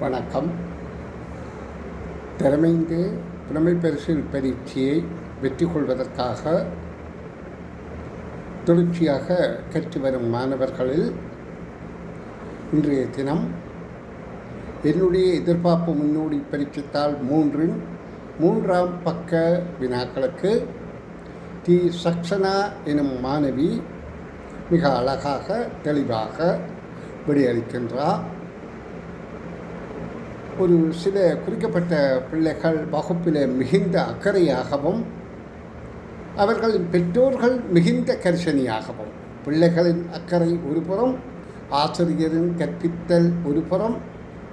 வணக்கம். திறமைந்து புலமை பரிசில் பரீட்சையை வெற்றி கொள்வதற்காக தொடர்ச்சியாக கற்று வரும் மாணவர்களில் இன்றைய தினம் என்னுடைய எதிர்பார்ப்பு முன்னோடி பரீட்சைத்தாள் மூன்றின் மூன்றாம் பக்க வினாக்களுக்கு டி. சக்சனா எனும் மாணவி மிக அழகாக தெளிவாக விடையளிக்கின்றார். ஒரு சில குறிக்கப்பட்ட பிள்ளைகள் வகுப்பில் மிகுந்த அக்கறையாகவும் அவர்களின் பெற்றோர்கள் மிகுந்த கரிசனையாகவும் பிள்ளைகளின் அக்கறை ஒருபுறம் ஆசிரியரின் கற்பித்தல் ஒருபுறம்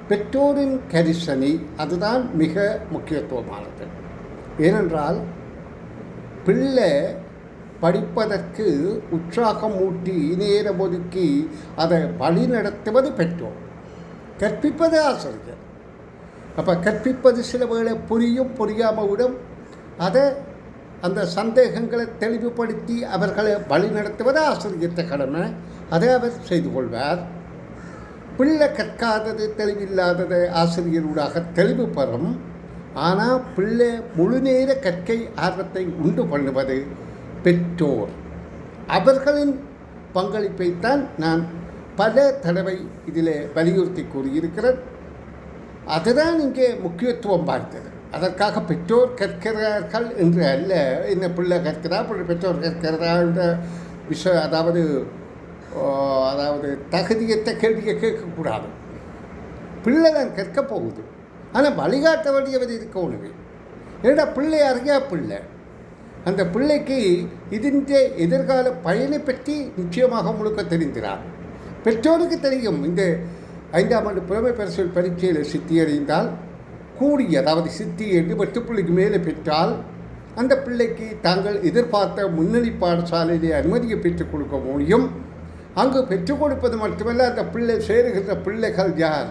பெற்றோரின் கரிசனை அதுதான் மிக முக்கியத்துவமானது. ஏனென்றால் பிள்ளை படிப்பதற்கு உற்சாகம் ஊட்டி நேரம் ஒதுக்கி அதை வழி நடத்துவது பெற்றோர் கற்பிப்பது ஆசிரியர். அப்போ கற்பிப்பது சில வேளை புரியும் புரியாமல் விடும். அதை அந்த சந்தேகங்களை தெளிவுபடுத்தி அவர்களை வழிநடத்துவது ஆசிரியர்கிட்ட கடமை. அதை அவர் செய்து கொள்வார். பிள்ளை கற்காதது தெளிவில்லாதது ஆசிரியரூடாக தெளிவு பெறும். ஆனால் பிள்ளை முழுநேர கற்கை ஆர்வத்தை உண்டு பண்ணுவது பெற்றோர். அவர்களின் பங்களிப்பைத்தான் நான் பல தடவை இதில் வலியுறுத்தி கூறியிருக்கிறேன். அதுதான் இங்கே முக்கியத்துவம் பார்த்தது அதற்காக பெற்றோர் கற்கிறார்கள் என்று அல்ல. என்ன பிள்ளை கற்கிறா பெற்றோர் கற்கிறதா என்ற விஷயம் அதாவது அதாவது தகுதியற்ற கேள்வியை கேட்கக்கூடாது. பிள்ளை தான் கற்க போகுது. ஆனால் வழிகாட்ட வேண்டியவர் இருக்க ஒன்றுமே ஏன்னா பிள்ளை அறியா பிள்ளை? அந்த பிள்ளைக்கு இதன் எதிர்கால பயனை பற்றி நிச்சயமாக முழுக்க தெரிந்திறார் பெற்றோருக்கு தெரியும். இந்த ஐந்தாம் ஆண்டு புலமை பரிசல் பரீட்சையில் சித்தியடைந்தால் கூடி அதாவது சித்தி என்று பத்து பிள்ளைக்கு மேலே பெற்றால் அந்த பிள்ளைக்கு தாங்கள் எதிர்பார்த்த முன்னணி பாடசாலையிலே அனுமதியை பெற்றுக் கொடுக்க முடியும். அங்கு பெற்றுக் கொடுப்பது மட்டுமல்ல அந்த பிள்ளை சேருகின்ற பிள்ளைகள் யார்?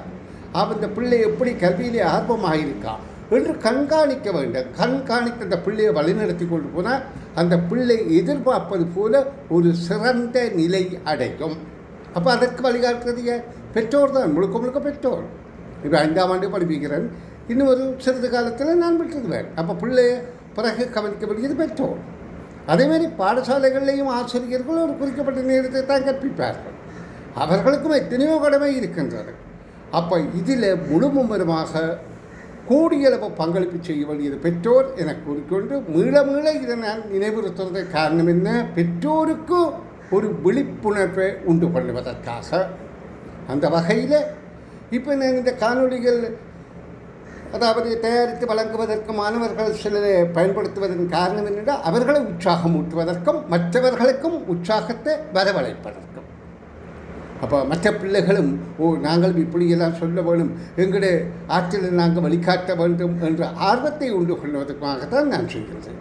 அந்த பிள்ளை எப்படி கல்வியிலே ஆர்வமாக இருக்கா என்று கண்காணிக்க வேண்டும். கண்காணித்து அந்த பிள்ளையை வழிநடத்தி கொண்டு போனால் அந்த பிள்ளை எதிர்பார்ப்பது போல ஒரு சிறந்த நிலை அடையும். அப்போ அதற்கு வழிகாட்டுறது பெற்றோர் தான். முழுக்க முழுக்க பெற்றோர். இப்போ ஐந்தாம் ஆண்டு படிப்பிக்கிறேன். இன்னும் ஒரு சிறிது காலத்தில் நான் விட்டுருவேன் அப்போ பிள்ளைய பிறகு கவனிக்க வேண்டியது பெற்றோர் அதேமாதிரி பாடசாலைகளிலேயும் ஆசிரியர்கள் ஒரு குறிக்கப்பட்ட நேரத்தை தான் கற்பிப்பார்கள். அவர்களுக்கும் எத்தனையோ கடமை இருக்கின்றது. அப்போ இதில் முழு மும்முரமாக கூடியளவு பங்களிப்பு செய்ய வேண்டியது பெற்றோர் என கூறிக்கொண்டு மீள மீள இதை நான் நினைவுறுத்துறதுக்கு காரணம் என்ன? பெற்றோருக்கு ஒரு விழிப்புணர்வை உண்டு பண்ணுவதற்காக அந்த வகையில் இப்போ நான் இந்த காணொலிகள் அதாவது தயாரித்து வழங்குவதற்கு மாணவர்கள் சிலரை பயன்படுத்துவதன் காரணம் என்னென்றால் அவர்களை உற்சாகம் ஊட்டுவதற்கும் மற்றவர்களுக்கும் உற்சாகத்தை வரவழைப்பதற்கும். அப்போ மற்ற பிள்ளைகளும் ஓ நாங்கள் இப்படியெல்லாம் சொல்ல வேண்டும் எங்களுடைய ஆற்றில் நாங்கள் வழிகாட்ட வேண்டும் என்ற ஆர்வத்தை உண்டு கொள்வதற்காகத்தான் நான் செய்கிறேன்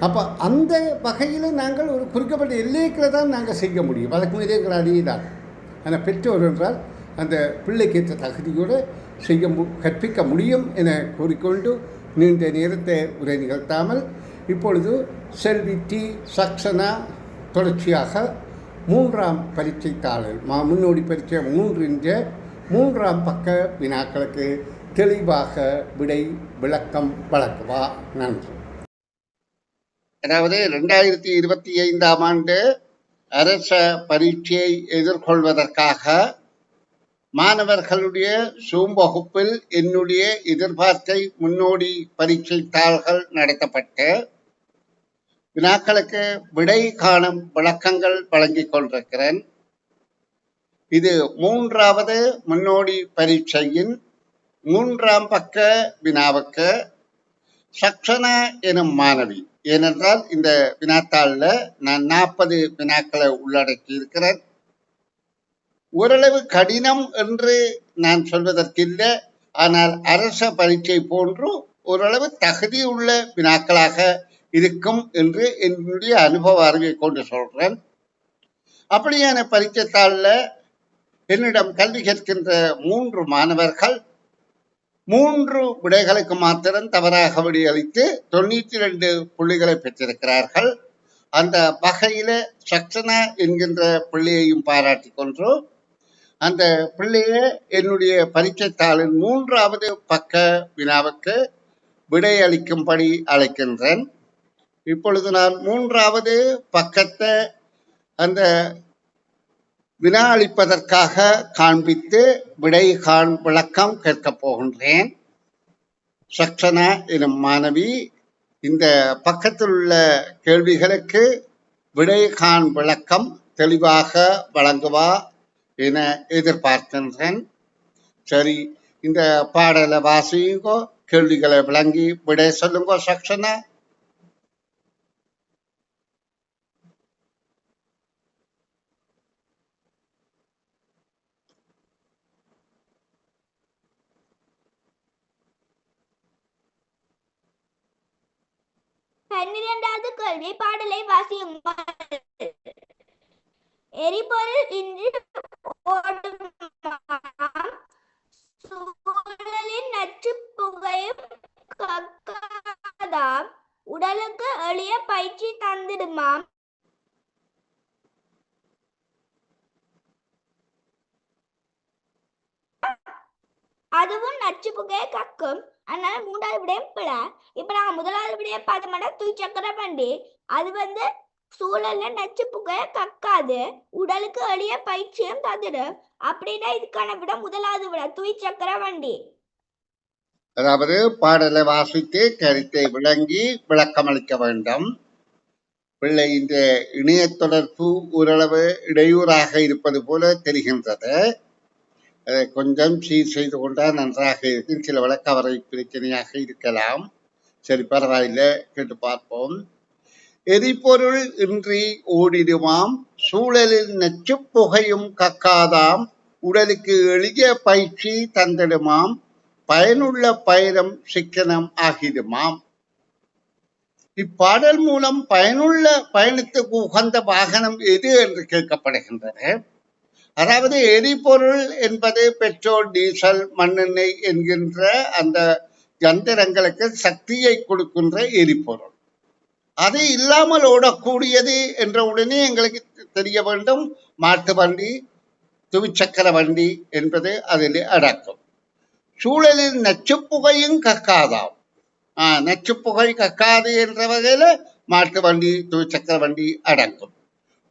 அப்போ அந்த வகையில் நாங்கள் ஒரு குறிக்கப்பட்ட எல்லைகளை தான் நாங்கள் செய்ய முடியும். வழக்கு மீதே எங்கள் தான் ஆனால் பெற்றோர் என்றால் அந்த பிள்ளைக்கேற்ற தகுதியோடு செய்ய மு கற்பிக்க முடியும் என கூறிக்கொண்டு நீண்ட நேரத்தை உரை நிகழ்த்தாமல் இப்பொழுது செல்வி டி. சக்சனா தொடர்ச்சியாக மூன்றாம் பரீட்சை தாளில் மா முன்னோடி பரீட்சை மூன்றின்ற மூன்றாம் பக்க வினாக்களுக்கு தெளிவாக விடை விளக்கம் வழங்குவா. நன்றி. அதாவது ரெண்டாயிரத்தி இருபத்தி ஐந்தாம் ஆண்டு அரச பரீட்சையை எதிர்கொள்வதற்காக மாணவர்களுடைய சூம் வகுப்பில் என்னுடைய எதிர்பார்த்தை முன்னோடி பரீட்சை தாள்கள் நடத்தப்பட்டு வினாக்களுக்கு விடை காணும் விளக்கங்கள் வழங்கிக் கொண்டிருக்கிறேன். இது மூன்றாவது முன்னோடி பரீட்சையின் மூன்றாம் பக்க வினாவுக்கு சக்ஷனா எனும் மாணவி ஏனென்றால் இந்த வினாத்தாளில் நான் நாற்பது வினாக்களை உள்ளடக்கி இருக்கிறேன் ஓரளவு கடினம் என்று நான் சொல்வதற்கில்லை ஆனால் அரச பரீட்சை போன்று ஓரளவு தகுதி உள்ள வினாக்களாக இருக்கும் என்று என்னுடைய அனுபவ அறிவை கொண்டு சொல்கிறேன் அப்படியான பரீட்சைத்தாளில் என்னிடம் கல்வி கற்கின்ற மூன்று மாணவர்கள் மூன்று விடைகளுக்கு மாத்திரம் தவறாக விடையளித்து தொண்ணூத்தி ரெண்டு புள்ளிகளை பெற்றிருக்கிறார்கள். அந்த வகையில சக்சனா என்கின்ற பிள்ளையையும் பாராட்டி கொண்டு அந்த பிள்ளையை என்னுடைய பரீட்சைத்தாளின் மூன்றாவது பக்க வினாவுக்கு விடையளிக்கும்படி அழைக்கின்றேன். இப்பொழுது நான் மூன்றாவது பக்கத்தை அந்த வினா அளிப்பதற்காக காண்பித்து விடை காண் விளக்கம் கேட்கப் போகின்றேன். சக்ஷனா எனும் மாணவி இந்த பக்கத்தில் உள்ள கேள்விகளுக்கு விடை காண் விளக்கம் தெளிவாக வழங்குவா என எதிர்பார்க்கின்றேன். சரி இந்த பாடலை வாசியுங்கோ கேள்விகளை விளங்கி விடை சொல்லுங்கோ சக்ஷனா பன்னிரண்டாவது கேள்வி பாடலை வாசியுங்கள். எரிபொருள் இன்றி ஓடுமாம் சூழலின் நச்சுப் புகையும் கக்காதாம். உடலுக்கு எளிய பயிற்சி தந்திடுமாம். அதுவும் நச்சு புகையை கக்கும். அதனால மூன்றாவது விடயம் பிழை இப்ப நாங்க முதலாவது விடயம் பார்த்தோம்னா தூய் சக்கர வண்டி. அது வந்து சூழல்ல நச்சு புகைய கக்காது. உடலுக்கு எளிய பயிற்சியும் தந்துடும் அப்படின்னா இதுக்கான விட முதலாவது விட. தூய் சக்கர வண்டி. அதாவது பாடலை வாசித்து கருத்தை விளங்கி விளக்கமளிக்க வேண்டும். பிள்ளை இந்த இணைய தொடர்பு ஓரளவு இடையூறாக இருப்பது போல தெரிகின்றது. கொஞ்சம் சீர் செய்து கொண்டால் நன்றாக இருக்கும். சில வழக்கவரை பிரச்சனையாக இருக்கலாம். சரி பரவாயில்லை கேட்டு பார்ப்போம். எரிபொருள் இன்றி ஓடிடுமாம். சூழலில் நச்சு புகையும் கக்காதாம். உடலுக்கு எளிய பயிற்சி தந்திடுமாம். பயனுள்ள பயணம் சிக்கனம் ஆகிடுமாம். இப்பாடல் மூலம் பயனுள்ள பயணத்துக்கு உகந்த வாகனம் எது என்று கேட்கப்படுகின்றது அதாவது எரிபொருள் என்பது பெட்ரோல் டீசல் மண்ணெண்ணெய் என்கின்ற அந்த யந்திரங்களுக்கு சக்தியை கொடுக்கின்ற எரிபொருள். அது இல்லாமல் ஓடக்கூடியது என்ற உடனே எங்களுக்கு தெரிய வேண்டும். மாட்டு வண்டி துவிச்சக்கர வண்டி என்பது அதில் அடக்கும் சூழலில் நச்சுப்புகையும் கக்காதாம். ஆஹ் நச்சுப்புகை கக்காது என்ற வகையில் மாட்டு வண்டி துவிச்சக்கர வண்டி அடங்கும்.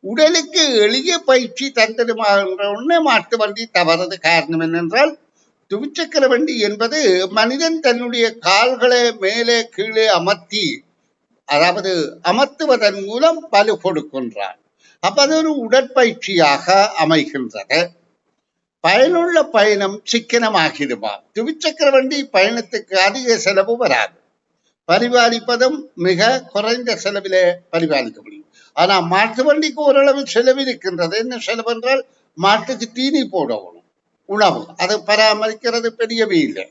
உடலுக்கு எளிய பயிற்சி தந்திடுமா என்ற உடனே மாட்டு வண்டி தவறது காரணம் என்னென்றால் துவிச்சக்கர வண்டி என்பது மனிதன் தன்னுடைய கால்களை மேலே கீழே அமர்த்தி அதாவது அமர்த்துவதன் மூலம் பலு கொடுக்கின்றான். அப்ப அது ஒரு உடற்பயிற்சியாக அமைகின்றது. பயனுள்ள பயணம் சிக்கனமாகிடுமா? துவிச்சக்கர வண்டி பயணத்துக்கு அதிக செலவு வராது. பரிபாலிப்பதும் மிக குறைந்த செலவிலே பரிபாலிக்க முடியும். ஆனா மாட்டு வண்டிக்கு ஓரளவு செலவு இருக்கின்றது. என்ன செலவு என்றால் மாட்டுக்கு தீனி போடணும். உணவு. அதை பராமரிக்கிறது பெரியவே இல்லை.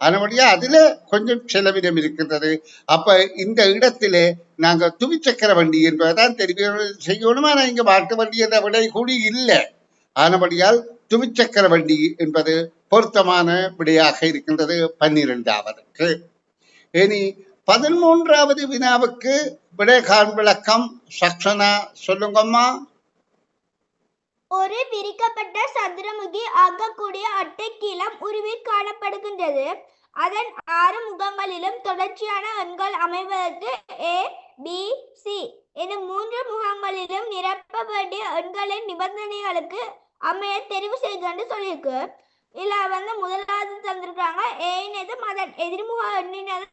அதனுடைய அதுல கொஞ்சம் செலவினம் இருக்கின்றது. அப்ப இந்த இடத்திலே நாங்க துவிச்சக்கர வண்டி என்பதுதான் தெரிவு செய்யணும். ஆனா இங்க மாட்டு வண்டி என்ற விலை கூடி இல்லை. ஆனபடியால் துவிச்சக்கர வண்டி என்பது பொருத்தமான விடையாக இருக்கின்றது பன்னிரெண்டாவதுக்கு. இனி பதிமூன்றாவது வினாவுக்கு விடைகான் விளக்கம் சக்ஷனா சொல்லுங்கம்மா. ஒரு விரிக்கப்பட்ட சதுரமுகி ஆகக்கூடிய அட்டைக்கீலம் உருவில் காணப்படுகின்றது. அதன் ஆறு முகங்களிலும் தொடர்ச்சியான எண்கள் அமைவதற்கு ஏ பி சி எனும் மூன்று முகங்களிலும் நிரப்ப வேண்டிய எண்களின் நிபந்தனைகளுக்கு அமைய தெரிவு செய்து சொல்லியிருக்கு. இதுல வந்து முதலாவது தந்திருக்காங்க ஏனது அதன் எதிர்முக எண்ணினது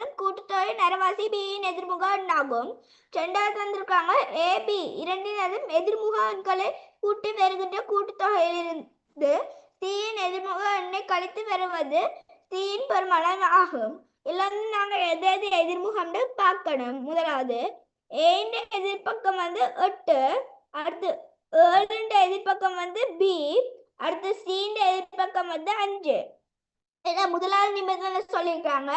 கூட்டுத்தொகை நரவாசி பியின் எதிர்முக எண்ணாகும் ரெண்டாவது தந்திருக்காங்க ஏபி இரண்டினதும் எதிர்முக எண்களை கூட்டி வருகின்ற கூட்டுத்தொகையிலிருந்து தீயின் எதிர்முக எண்ணை கழித்து வருவது தீயின் பெருமளவு ஆகும். இல்லாந்து நாங்கள் எது எது எதிர்முகம்னு பார்க்கணும். முதலாவது ஏன்ற எதிர்பக்கம் வந்து எட்டு அடுத்து ஏழுன்ற எதிர்பக்கம் வந்து பி அடுத்து சீன்ற எதிர்பக்கம் வந்து அஞ்சு. இதை முதலாவது நிபந்தனை சொல்லியிருக்காங்க.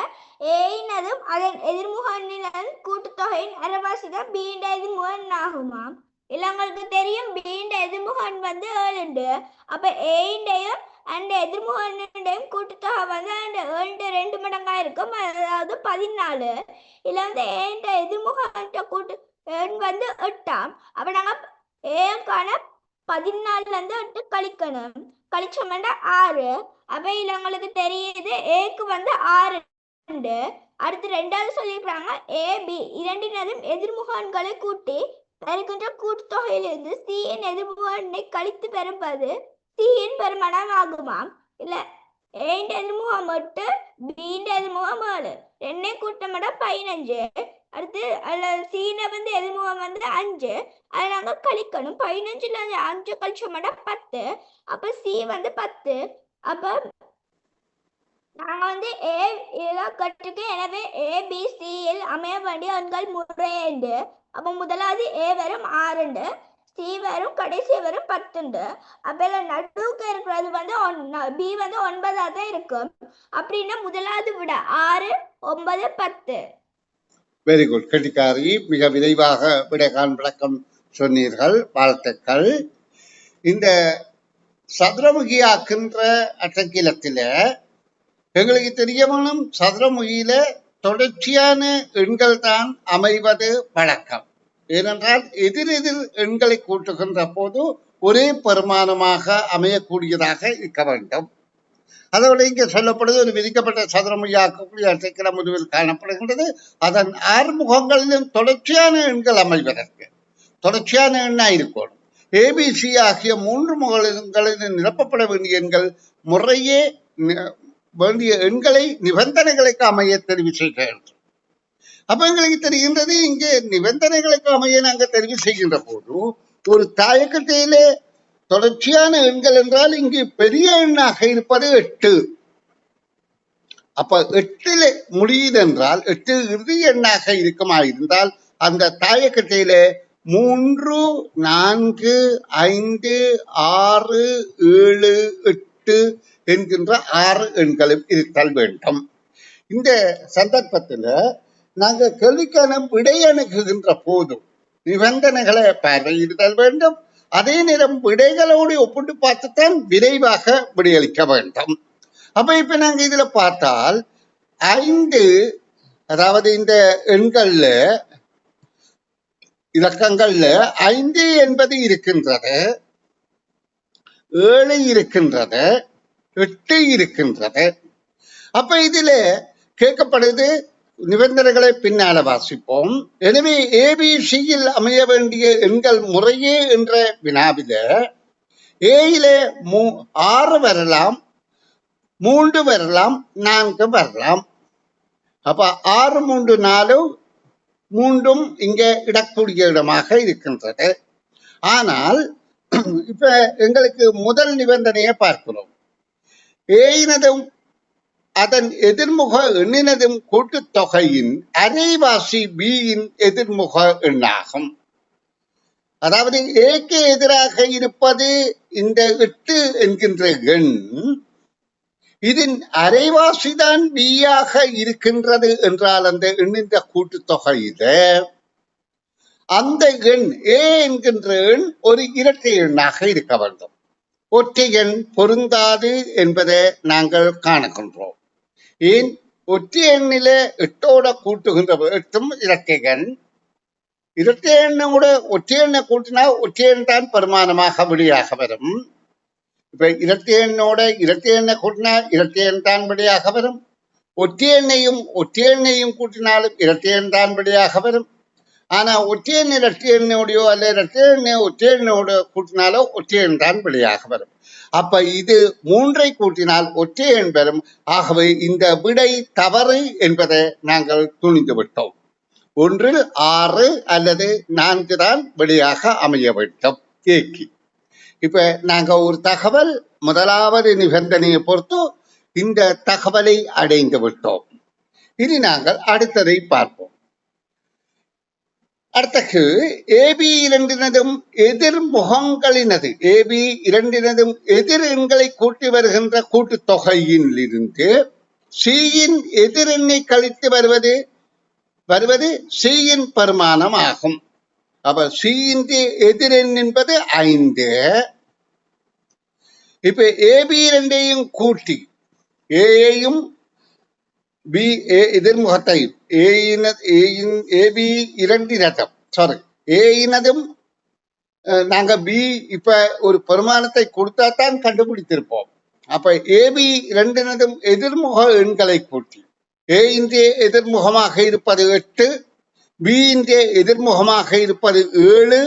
ஏயினதும் அதன் எதிர்முகனின் கூட்டுத்தொகையின் அரைவாசிதான் பீண்ட எதிர்முகன் ஆகுமாம் இல்லவங்களுக்கு தெரியும் பீண்ட எதிர்முகன் வந்து ஏழுண்டு அப்ப ஏண்டையும் அந்த எதிர்முகண்டையும் கூட்டுத்தொகை வந்து அந்த ஏழு ரெண்டு மடங்கா இருக்கும். அதாவது பதினாலு. இல்ல வந்து ஏண்ட எதிர்முக கூட்டு எண் வந்து எட்டாம். அப்ப நாங்க ஏக்கான பதினாலுல இருந்து எட்டு கழிக்கணும். கழிச்சோம்னா ஆறு. அப்ப இதுல உங்களுக்கு தெரியுது. ஏக்கு வந்து ஆறு ரெண்டு. அடுத்து ரெண்டாவது சொல்லியிருக்கிறாங்க. ஏ பி இரண்டினதும் எதிர்முகன்களை கூட்டி பெறுகின்ற கூட்டுத்தொகையிலிருந்து சி என் எதிர்முகனை கழித்து பெறும்பது சி என் பெருமனம் ஆகுமாம். இல்ல ஏன்ற எதிர்முகம் எட்டு பீண்ட எதிர்முகம் ஏழு. ரெண்டை கூட்டமிட பதினஞ்சு. அடுத்து அதில் சீன வந்து எதிர்முகம் வந்து அஞ்சு. அதை நாங்கள் கழிக்கணும். பதினஞ்சுல அஞ்சு கழிச்சோம்னா பத்து. அப்போ சி வந்து பத்து. அப்போ நாங்கள் வந்து ஏ இதெல்லாம் கற்றுக்கு எனவே ஏபிசியில் அமைய வேண்டிய எண்கள் முறையண்டு அப்போ முதலாவது ஏ வரும் ஆறுண்டு. சி வரும் கடைசி வரும் பத்துண்டு. அப்போ நடுவுக்கு இருக்கிறது வந்து ஒன் பி வந்து ஒன்பதாக தான் இருக்கும் அப்படின்னா முதலாவது விட ஆறு ஒன்பது பத்து. வெரி குட் கெட்டிக்காரி மிக விரைவாக விடைகான் விளக்கம் சொன்னீர்கள் வாழ்த்துக்கள். இந்த சதுரமுகியாக்குன்ற அட்டக்கிலத்தில் எங்களுக்கு தெரியவனும் சதுரமுகியில தொடர்ச்சியான எண்கள் தான் அமைவது வழக்கம். ஏனென்றால் எதிர் எதிர் எண்களை கூட்டுகின்ற போது ஒரே பெருமானமாக அமையக்கூடியதாக இருக்க வேண்டும். அதோடு இங்கே சொல்லப்படுது ஒரு விதிக்கப்பட்ட சதுரமுகியாக்கக்கூடிய அட்டைக்கிற முடிவில் காணப்படுகின்றது. அதன் ஆறுமுகங்களிலும் தொடர்ச்சியான எண்கள் அமைவதற்கு. தொடர்ச்சியான எண்ணாக இருக்கணும். ஏபிசி ஆகிய மூன்று முகங்களிலும் நிரப்பப்பட வேண்டிய எண்கள் முறையே வேண்டிய எண்களை நிபந்தனைகளுக்கு அமைய தெரிவு செய்கிறது வேண்டும் அப்ப எங்களுக்கு தெரிகின்றது இங்கே நிபந்தனைகளுக்கு அமைய நாங்கள் தெரிவு செய்கின்ற போது ஒரு தாயக்கட்டையிலே தொடர்ச்சியான எண்கள் என்றால் இங்கு பெரிய எண்ணாக இருப்பது எட்டு. அப்ப எட்டுல முடியுதென்றால் எட்டு இறுதி எண்ணாக இருக்குமா இருந்தால் அந்த தாயக்கட்டையில மூன்று நான்கு ஐந்து ஆறு ஏழு எட்டு என்கின்ற ஆறு எண்களும் இருத்தல் வேண்டும். இந்த சந்தர்ப்பத்தில் நாங்க கேள்விக்கான விடை அணுகுகின்ற போது நிபந்தனைகளை பார்வையிடுதல் வேண்டும். அதே நேரம் விடைகளோடு ஒப்பிட்டு பார்த்துத்தான் விரைவாக விடையளிக்க வேண்டும். அப்ப இப்ப நாங்க இதுல பார்த்தால் ஐந்து அதாவது இந்த எண்கள்ல இலக்கங்கள்ல ஐந்து என்பது இருக்கின்றது ஏழு இருக்கின்றது எட்டு இருக்கின்றது. அப்ப இதுல கேட்கப்படுது நிபந்தனைகளை பின்னால வாசிப்போம். எனவே ஏபிசியில் அமைய வேண்டிய எண்கள் முறையே என்ற வினாவில ஏயிலே மூ ஆறு வரலாம் மூன்று வரலாம் நான்கு வரலாம். அப்ப ஆறு மூன்று நாலு மூன்றும் இங்கே இடக்கூடிய இடமாக இருக்கின்றது. ஆனால் இப்ப எங்களுக்கு முதல் நிபந்தனையை பார்க்கிறோம். ஏயினதும் அதன் எதிர்முக எண்ணினதும் கூட்டுத்தொகையின் அரைவாசி பியின் எதிர்முக எண்ணாகும். அதாவது ஏக்கு எதிராக இருப்பது இந்த எட்டு என்கின்ற எண் இதன் அரைவாசிதான் பியாக இருக்கின்றது என்றால் அந்த எண்ணின்ற கூட்டுத்தொகையில அந்த எண் ஏ என்கின்ற எண் ஒரு இரட்டை எண்ணாக இருக்க வேண்டும். ஒற்றை எண் பொருந்தாது என்பதை நாங்கள் காணுகின்றோம். ஏன் ஒற்றை எண்ணிலே எட்டோட கூட்டுகின்ற எட்டும் இரட்டை எண் கூட ஒற்றை எண்ணை கூட்டினா ஒற்றை எண் தான் பெருமானமாக வெளியாக வரும். இப்ப இரட்டை எண்ணோட இரட்டை எண்ணை கூட்டினா இரட்டை எண் தான் வெளியாக வரும். ஒற்றை எண்ணையும் ஒற்றை எண்ணையும் கூட்டினாலும் இரட்டை எண் தான் வெளியாக வரும். ஆனா ஒற்றை எண் இரட்டை எண்ணோடையோ அல்ல இரட்டை எண்ணை ஒற்றை எண்ணோட கூட்டினாலோ ஒற்றை எண் தான் வெளியாக வரும். அப்ப இது மூன்றை கூட்டினால் ஒற்றை என்பதும் ஆகவே இந்த விடை தவறு என்பதை நாங்கள் துணிந்து விட்டோம். ஒன்றில் ஆறு அல்லது நான்கு தான் வெளியாக அமைய வேண்டும். ஏக்கி இப்ப நாங்க ஒரு தகவல் முதலாவது நிபந்தனையை பொறுத்து இந்த தகவலை அடைந்து விட்டோம். இனி நாங்கள் அடுத்ததை பார்ப்போம். அடுத்தது ஏபி இரண்டினதும் எதிர் முகங்களினது. ஏபி இரண்டினதும் எதிர் எண்களை கூட்டி வருகின்ற கூட்டுத்தொகையிலிருந்து சியின் எதிரெண்ணை கழித்து வருவது வருவது சியின் பெருமானம் ஆகும். அப்ப சியின் எதிரெண் என்பது ஐந்து. இப்ப ஏபி இரண்டையும் கூட்டி ஏயையும் பி ஏ எதிர்முகத்தையும் ஏயின ஏயின் ஏபி இரண்டினதும் சாரி ஏயினதும் இனதும் நாங்க பி இப்ப ஒரு பெருமானத்தை கொடுத்தா தான் கண்டுபிடித்திருப்போம். அப்ப ஏபி இரண்டினதும் எதிர்முக எண்களை கூட்டி. ஏ இந்திய எதிர்முகமாக இருப்பது எட்டு பி இந்திய எதிர்முகமாக இருப்பது ஏழு.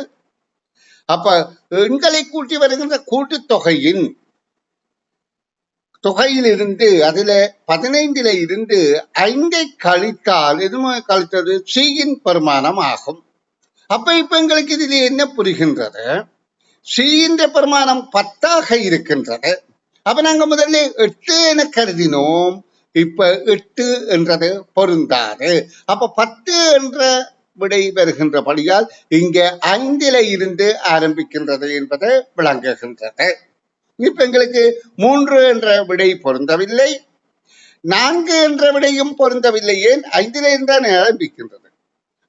அப்ப எண்களை கூட்டி வருகின்ற கூட்டுத்தொகையின் தொகையிலிருந்து அதுல பதினைந்துல இருந்து ஐந்தை கழித்தால் எதுவுமே கழித்தது? சீயின் பெருமானம் ஆகும். அப்ப இப்ப எங்களுக்கு இதுல என்ன புரிகின்றது? சியின் பெருமானம் பத்தாக இருக்கின்றது. அப்ப நாங்க முதல்ல எட்டு என கருதினோம். இப்ப எட்டு என்றது பொருந்தாது. அப்ப பத்து என்ற விடை வருகின்றபடியால் இங்க ஐந்தில இருந்து ஆரம்பிக்கின்றது என்பது விளங்குகின்றது. இப்ப எங்களுக்கு மூன்று என்ற விடை பொருந்தவில்லை. நான்கு என்ற விடையும் பொருந்தவில்லை. ஏன்? ஐந்தில தான் ஆரம்பிக்கின்றது.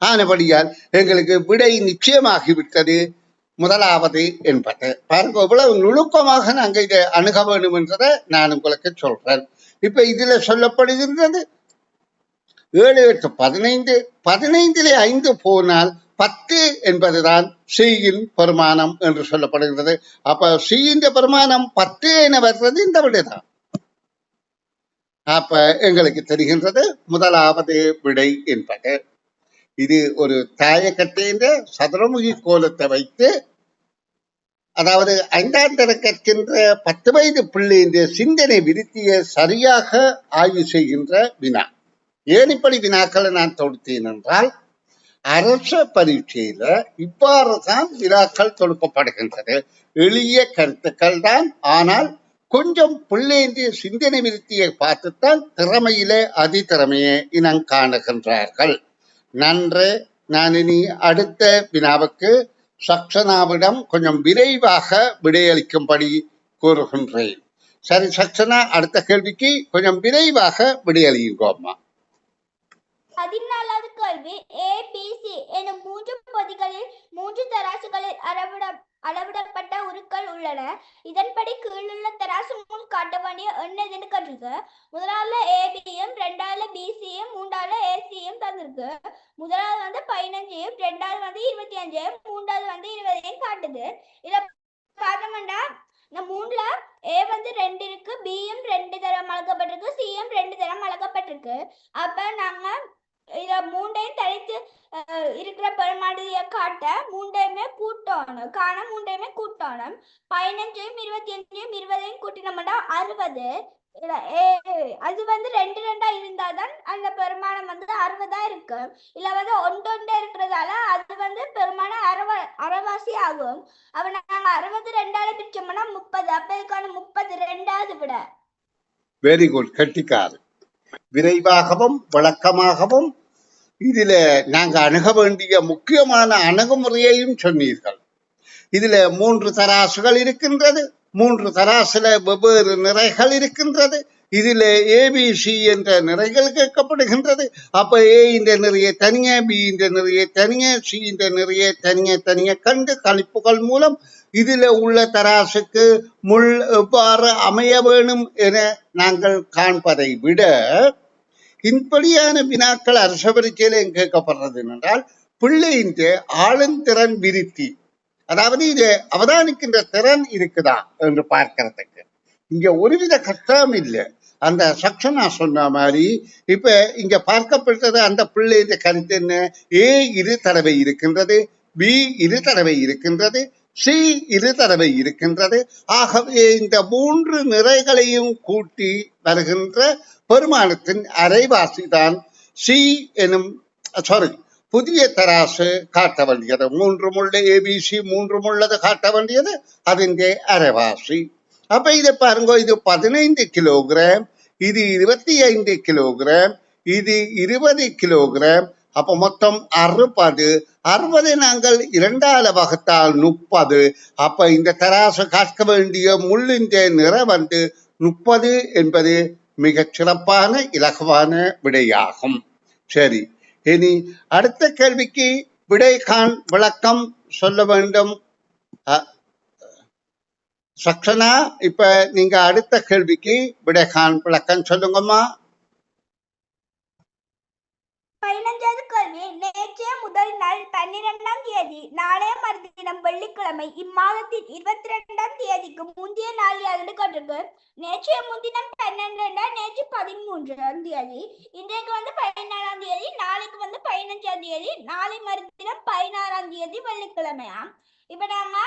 ஆனபடியால் எங்களுக்கு விடை நிச்சயமாகிவிட்டது. முதலாவது என்பது. பாருங்க இவ்வளவு நுணுக்கமாக நாங்கள் இதை அணுக வேண்டும் என்றதை நான் உங்களுக்கு சொல்றேன். இப்ப இதுல சொல்லப்படுகின்றது ஏழு எட்டு பதினைந்து. பதினைந்திலே ஐந்து போனால் பத்து என்பதுதான் ஸ்ரீயின் பெருமானம் என்று சொல்லப்படுகிறது அப்ப சியின் பெருமானம் பத்து என வருகிறது இந்த விடைதான். அப்ப எங்களுக்கு தெரிகின்றது முதலாவது விடை என்பது. இது ஒரு தாயக்கட்டைன்ற சதுரமுகி கோலத்தை வைத்து அதாவது ஐந்தாம் திறக்கின்ற பத்து வயது பிள்ளையின் சிந்தனை விருத்தியை சரியாக ஆய்வு செய்கின்ற வினா. ஏன் இப்படி வினாக்களை நான் தொடுத்தேன் என்றால் அரச பரீட்சையில இவ்வாறு தான் வினாக்கள் தொடுக்கப்படுகின்றது எளிய கருத்துக்கள் தான் ஆனால் கொஞ்சம் பிள்ளையின்ற சிந்தனை விருத்தியை பார்த்துத்தான் திறமையிலே அதிதிறமையை இனம் காணுகின்றார்கள். நன்று. நான் இனி அடுத்த வினாவுக்கு சக்சனாவிடம் கொஞ்சம் விரைவாக விடையளிக்கும்படி கூறுகின்றேன். சரி சக்சனா அடுத்த கேள்விக்கு கொஞ்சம் விரைவாக விடையளியுங்கோம்மா. பதினாலாவது கேள்வி ஏபிசி எனும் மூன்று பொதிகளில் மூன்று தராசுகளில் அளவிட அளவிடப்பட்ட உருக்கள் உள்ளன. இதன்படி கீழுள்ள தராசு முன் காட்ட வேண்டிய எண்ணதுன்னு எதுன்னு முதலாவது ஏபியும் ரெண்டாவது பிசியும் மூன்றாவது ஏசியும் தந்திருக்கு. முதலாவது வந்து பதினஞ்சையும் ரெண்டாவது வந்து இருபத்தி அஞ்சையும் மூன்றாவது வந்து இருபதையும் காட்டுது. இதை பார்த்தோம்னா இந்த மூணுல ஏ வந்து ரெண்டு இருக்கு பியும் ரெண்டு தரம் அளக்கப்பட்டிருக்கு சியும் ரெண்டு தரம் அளக்கப்பட்டிருக்கு. அப்ப நாங்க இத மூண்டையும் தனித்து இருக்கிற பெருமாடிய காட்ட மூண்டையுமே கூட்டணும். காண மூண்டையுமே கூட்டணும். பதினஞ்சையும் இருபத்தி அஞ்சையும் இருபதையும் கூட்டினோம்னா அறுபது. ஏ அது வந்து ரெண்டு ரெண்டா இருந்தாதான் அந்த பெருமானம் வந்து அறுபதா இருக்கு. இல்ல வந்து ஒன்றொண்டா இருக்கிறதால அது வந்து பெருமானம் அறவ அறவாசி ஆகும். அப்ப நாங்க அறுபது ரெண்டால பிரிச்சோம்னா முப்பது. அப்ப இதுக்கான முப்பது ரெண்டாவது விட. வெரி குட் கட்டிக்காரு விரைவாகவும் விளக்கமாகவும் இதுல நாங்க அணுக வேண்டிய முக்கியமான அணுகுமுறையையும் சொன்னீர்கள். இதுல மூன்று தராசுகள் இருக்கின்றது மூன்று தராசுல வெவ்வேறு நிறைகள் இருக்கின்றது இதுல ஏபிசி என்ற நிறைகள் கேட்கப்படுகின்றது அப்ப ஏ இந்த நிறைய தனிய பி இந்த நிறைய தனிய சி இந்த நிறைய தனிய தனிய கண்டு கணிப்புகள் மூலம் இதுல உள்ள தராசுக்கு முள் எவ்வாறு அமைய வேணும் என நாங்கள் காண்பதை விட இப்படியான வினாக்கள் அரச பரீட்சையில கேட்கப்படுறது என்றால் பிள்ளையின் ஆளுந்திறன் விருத்தி. அதாவது இது அவதானிக்கின்ற திறன் இருக்குதா என்று பார்க்கறதுக்கு. இங்க ஒருவித கஷ்டம் இல்லை. அந்த சக்ஷனா சொன்ன மாதிரி இப்ப இங்க பார்க்கப்பட்டது அந்த பிள்ளையின் கருத்து என்ன? ஏ இரு தடவை இருக்கின்றது பி இரு தடவை இருக்கின்றது சி இரு தடவை இருக்கின்றது. ஆகவே இந்த மூன்று நிறைகளையும் கூட்டி வருகின்ற பெருமானத்தின் அரைவாசிதான் சி எனும் சாரி புதிய தராசு காட்ட வேண்டியது. மூன்று முள்ள ஏபிசி மூன்று முள்ளது காட்ட வேண்டியது அதிൻ്റെ அரைவாசி. அப்ப இதை பாருங்க இது பதினைந்து கிலோகிராம் இது இருபத்தி ஐந்து கிலோகிராம் இது இருபது கிலோகிராம் அப்ப மொத்தம் அறுபது. அறுபது நாங்கள் இரண்டால வகுத்தால் முப்பது. அப்ப இந்த தராசு காக்க வேண்டிய முள்ளின் நிற வந்து முப்பது என்பது மிக சிறப்பான இலகுவான விடையாகும். சரி இனி அடுத்த கேள்விக்கு விடை கான் விளக்கம் சொல்ல வேண்டும். அ- சக்ஷனா இப்ப நீங்க அடுத்த கேள்விக்கு விடை கான் விளக்கம் சொல்லுங்கம்மா. பதினஞ்சாவது நேற்றைய முதல் நாள் பன்னிரெண்டாம் தேதி நாளைய மறுதினம் வெள்ளிக்கிழமை இம்மாதத்தின் இருபத்தி ரெண்டாம் தேதிக்கு முந்தைய நாள் எடுக்கப்பட்டிருக்கு நேற்றைய முன்தினம் பன்னெண்டு நேற்று பதிமூன்றாம் தேதி இன்றைக்கு வந்து பதினாலாம் தேதி நாளைக்கு வந்து பதினஞ்சாம் தேதி நாளை மறுதினம் பதினாறாம் தேதி வெள்ளிக்கிழமையா இப்ப நாங்க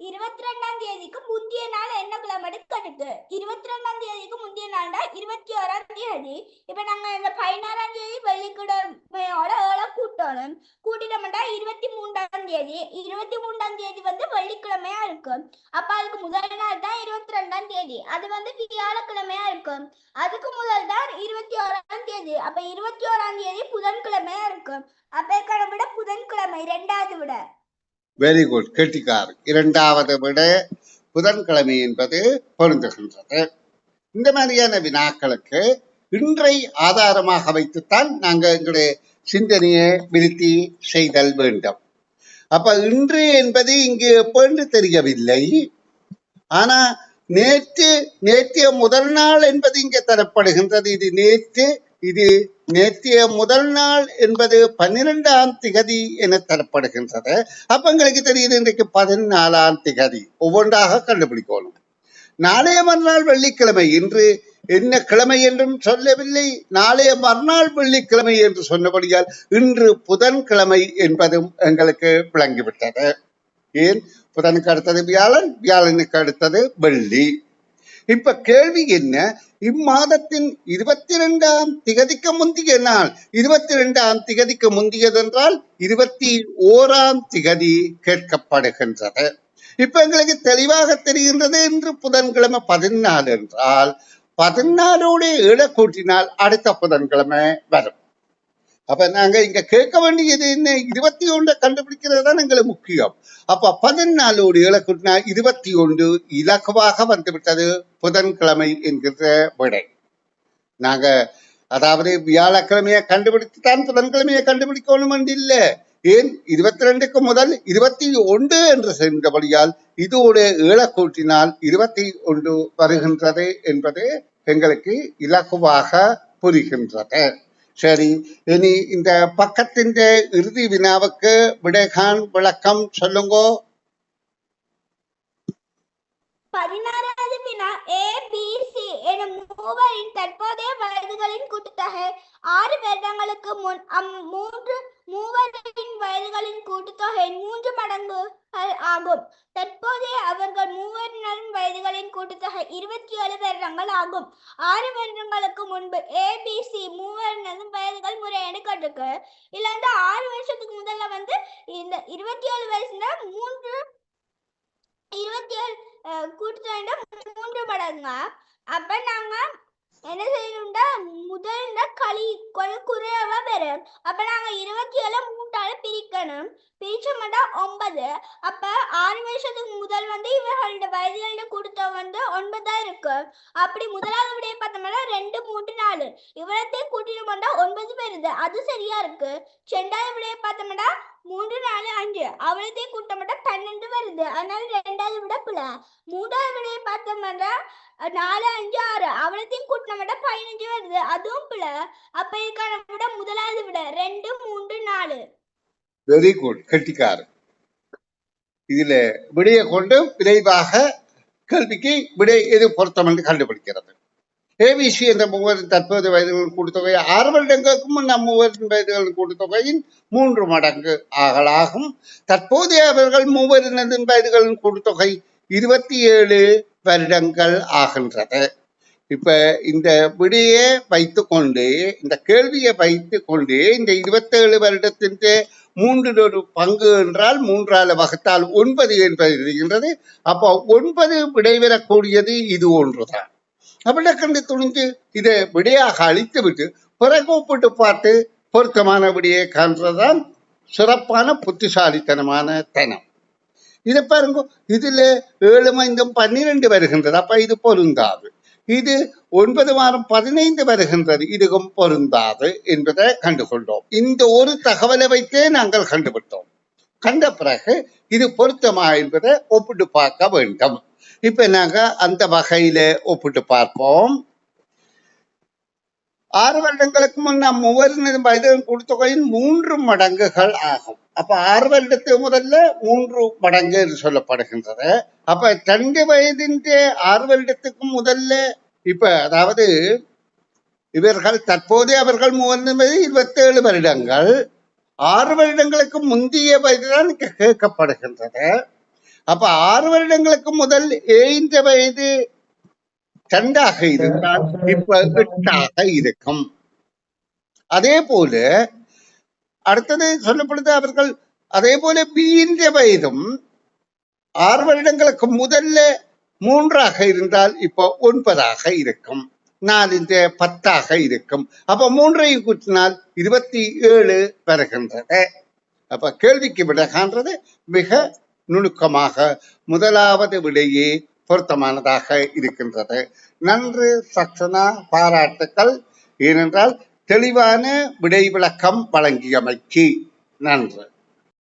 இருபத்தி ரெண்டாம் தேதிக்கு முந்தைய நாள் என்ன கிழமை இருபத்தி ரெண்டாம் தேதிக்கு முந்தைய நாள்டா இருபத்தி ஓராம் தேதி. இப்ப நாங்க இந்த பதினாறாம் தேதி வெள்ளிக்கிழமையோட ஏழை கூட்டணும். கூட்டிட்டோம்டா இருபத்தி மூன்றாம் தேதி. இருபத்தி மூன்றாம் தேதி வந்து வெள்ளிக்கிழமையா இருக்கும் அப்ப அதுக்கு முதல் நாள் தான் இருபத்தி ரெண்டாம் தேதி. அது வந்து வியாழக்கிழமையா இருக்கும் அதுக்கு முதல் தான் இருபத்தி ஓராம் தேதி. அப்ப இருபத்தி ஓராம் தேதி புதன்கிழமையா இருக்கும் அப்ப விட புதன்கிழமை ரெண்டாவது விட. வெரி குட் கெட்டிக்கார். இரண்டாவது விட புதன்கிழமை என்பது பொருந்துகின்றது. இந்த மாதிரியான வினாக்களுக்கு இன்றை ஆதாரமாக வைத்துத்தான் நாங்கள் எங்களுடைய சிந்தனையை விருத்தி செய்தல் வேண்டும். அப்ப இன்று என்பது இங்கு எப்பொழுது தெரியவில்லை. ஆனா நேற்று நேற்றைய முதல் நாள் என்பது இங்கே தரப்படுகின்றது. இது நேற்று இது நேற்றைய முதல் நாள் என்பது பன்னிரெண்டாம் திகதி என தரப்படுகின்றது. அப்ப எங்களுக்கு தெரியுது இன்றைக்கு பதினாலாம் திகதி. ஒவ்வொன்றாக கண்டுபிடிக்கணும். நாளைய மறுநாள் வெள்ளிக்கிழமை. இன்று என்ன கிழமை என்றும் சொல்லவில்லை. நாளைய மறுநாள் வெள்ளிக்கிழமை என்று சொன்னபடியால் இன்று புதன்கிழமை என்பதும் எங்களுக்கு விளங்கிவிட்டது. கீழ் புதனுக்கு அடுத்தது வியாழன் வியாழனுக்கு அடுத்தது வெள்ளி. இப்ப கேள்வி என்ன? இம்மாதத்தின் இருபத்தி ரெண்டாம் திகதிக்கு முந்திய நாள். இருபத்தி ரெண்டாம் திகதிக்கு முந்தியதென்றால் இருபத்தி ஓராம் திகதி கேட்கப்படுகின்றது. இப்ப எங்களுக்கு தெளிவாக தெரிகின்றது என்று புதன்கிழமை பதினாலு என்றால் பதினாலோடு ஏழை கூட்டினால் அடுத்த புதன்கிழமை வரும். அப்ப நாங்க இங்க கேட்க வேண்டியது என்ன? இருபத்தி ஒன்றை கண்டுபிடிக்கிறது தான் எங்களுக்கு முக்கியம். அப்ப பதினாலோடு ஏழை இருபத்தி ஒன்று இலகுவாக வந்துவிட்டது புதன்கிழமை என்கிற விடை. நாங்க அதாவது வியாழக்கிழமையை கண்டுபிடித்து தான் புதன்கிழமையை கண்டுபிடிக்கணும் என்று இல்லை. ஏன்? இருபத்தி ரெண்டுக்கு முதல் இருபத்தி ஒன்று என்று சென்றபடியால் இதோடு ஏழக்கூட்டினால் இருபத்தி ஒன்று வருகின்றது என்பது எங்களுக்கு இலகுவாக புரிகின்றது. சரி இனி இந்த பக்கத்தின் இறுதி வினாவுக்கு விடைகான் விளக்கம் சொல்லுங்க. பதினாறாவது வினா ஏ பி சி எனும் மூவரின் தற்போதைய வயதுகளின் கூட்டுத்தொகை. ஆறு வருடங்களுக்கு முன் அம் மூன்று மூவரின் வயதுகளின் கூட்டுத்தொகை மூன்று மடங்குகள் ஆகும். தற்போதைய அவர்கள் மூவரின் வயதுகளின் கூட்டுத்தொகை இருபத்தி ஏழு வருடங்கள் ஆகும். ஆறு வருடங்களுக்கு முன்பு A B C B C மூவரினதும் வயதுகள் முறையீடு கட்டுக்கு இல்ல வந்து ஆறு வருஷத்துக்கு முதல்ல வந்து இந்த இருபத்தி ஏழு வயசுல மூன்று இருபத்தி ஏழு கூட்டுத்தொகையில மூன்று மடங்க அப்ப நாங்க என்ன செய்யணும்டா முதல்ல களி கொஞ்சம் குறைவா வரும் அப்ப நாங்க இருபத்தி ஏழு மூன்றால பிரிக்கணும். பிரிச்ச ஒன்பது. அப்ப ஆறு வருஷத்துக்கு முதல் வந்து இவர்களோட வயதுகளோட கொடுத்த வந்து ஒன்பதா இருக்கு. அப்படி முதலாவது விடைய பார்த்தோம்னா ரெண்டு மூன்று நாலு. இவ்வளத்தையும் கூட்டிட்டு வந்தா ஒன்பது வருது. அது சரியா இருக்கு. செண்டாவது விடைய பார்த்தோம்னா மூன்று நாலு அஞ்சு. அவளத்தையும் கூட்டம் மட்டும் பன்னெண்டு வருது. அதனால ரெண்டாவது விட பிள்ள மூன்றாவது விடையை பார்த்தோம்னா நாலு அஞ்சு ஆறு. அவளத்தையும் கூட்டின பதினஞ்சு வருது. அதுவும் பிள்ளை அப்ப இதுக்கான விட முதலாவது விட. ரெண்டு மூன்று நாலு. வெரி குட் கெட்டிக்கார். இதுல விடையை கொண்டு விரைவாக கேள்விக்கு விடை எது பொருத்தம் என்று கண்டுபிடிக்கிறது. ஏபிசி என்ற மூவரின் தற்போது வயதுகளின் கூட்டுத்தொகை ஆறு வருடங்களுக்கு முன் நம் மூவரின் வயதுகளின் கூட்டுத்தொகையின் மூன்று மடங்கு ஆகலாகும். தற்போதைய அவர்கள் மூவரின் வயதுகளின் கூட்டுத்தொகை இருபத்தி ஏழு வருடங்கள் ஆகின்றது. இப்ப இந்த விடையை வைத்து கொண்டு இந்த கேள்வியை வைத்து கொண்டு இந்த இருபத்தேழு வருடத்தின் மூன்றில் ஒரு பங்கு என்றால் மூன்றால வகுத்தால் ஒன்பது என்பது இருக்கின்றது அப்போ ஒன்பது விடைபெறக்கூடியது இது ஒன்றுதான். அப்படி கண்டு துணிஞ்சு இதை விடையாக அழித்து விட்டு பிறகு ஒப்பிட்டு பார்த்து பொருத்தமான விடையை காண்றதுதான் சிறப்பான புத்திசாலித்தனமான தனம். இதை பாருங்க இதுல ஏழு ஐந்தும் பன்னிரண்டு வருகின்றது. அப்ப இது பொருந்தாது. இது ஒன்பது வாரம் பதினைந்து வருகின்றது. இதுவும் பொருந்தாது என்பதை கண்டுகொண்டோம். இந்த ஒரு தகவலை வைத்தே நாங்கள் கண்டுபிடித்தோம். கண்ட பிறகு இது பொருத்தமா என்பதை ஒப்பிட்டு பார்க்க வேண்டும். இப்ப நாங்க அந்த வகையில ஒப்பிட்டு பார்ப்போம். ஆறு வருடங்களுக்கு முன்ன மூவரின் வயதின் கூட்டுத்தொகையின் மூன்று மடங்குகள் ஆகும். அப்ப ஆறு வருடத்துக்கு முதல்ல மூன்று மடங்கு என்று சொல்லப்படுகின்றது. அப்ப ரெண்டு வயதின் ஆறு வருடத்துக்கு முதல்ல இப்ப அதாவது இவர்கள் தற்போது அவர்கள் மூவரின் வயது இருபத்தி ஏழு வருடங்கள். ஆறு வருடங்களுக்கு முந்தைய வயதுதான் இங்க கேட்கப்படுகின்றது. அப்ப ஆறு வருடங்களுக்கு முதல் ஏந்த வயது ரெண்டாக இருந்தால் இப்ப எட்டாக இருக்கும். அதே போல அடுத்தது சொல்லப்படுது அவர்கள் அதே போல பீன்ற வயதும் ஆறு வருடங்களுக்கு முதல்ல மூன்றாக இருந்தால் இப்போ ஒன்பதாக இருக்கும். நாலின்ற பத்தாக இருக்கும். அப்ப மூன்றையும் கூட்டினால் இருபத்தி ஏழு வருகின்றது. அப்ப கேள்விக்கு விடகான்றது மிக நுணுக்கமாக. முதலாவது விடையே பொருத்தமானதாக இருக்கின்றது. நன்று சக்சனா பாராட்டுக்கள். ஏனென்றால் தெளிவான விடை விளக்கம் வழங்கியமைக்கு. நன்று.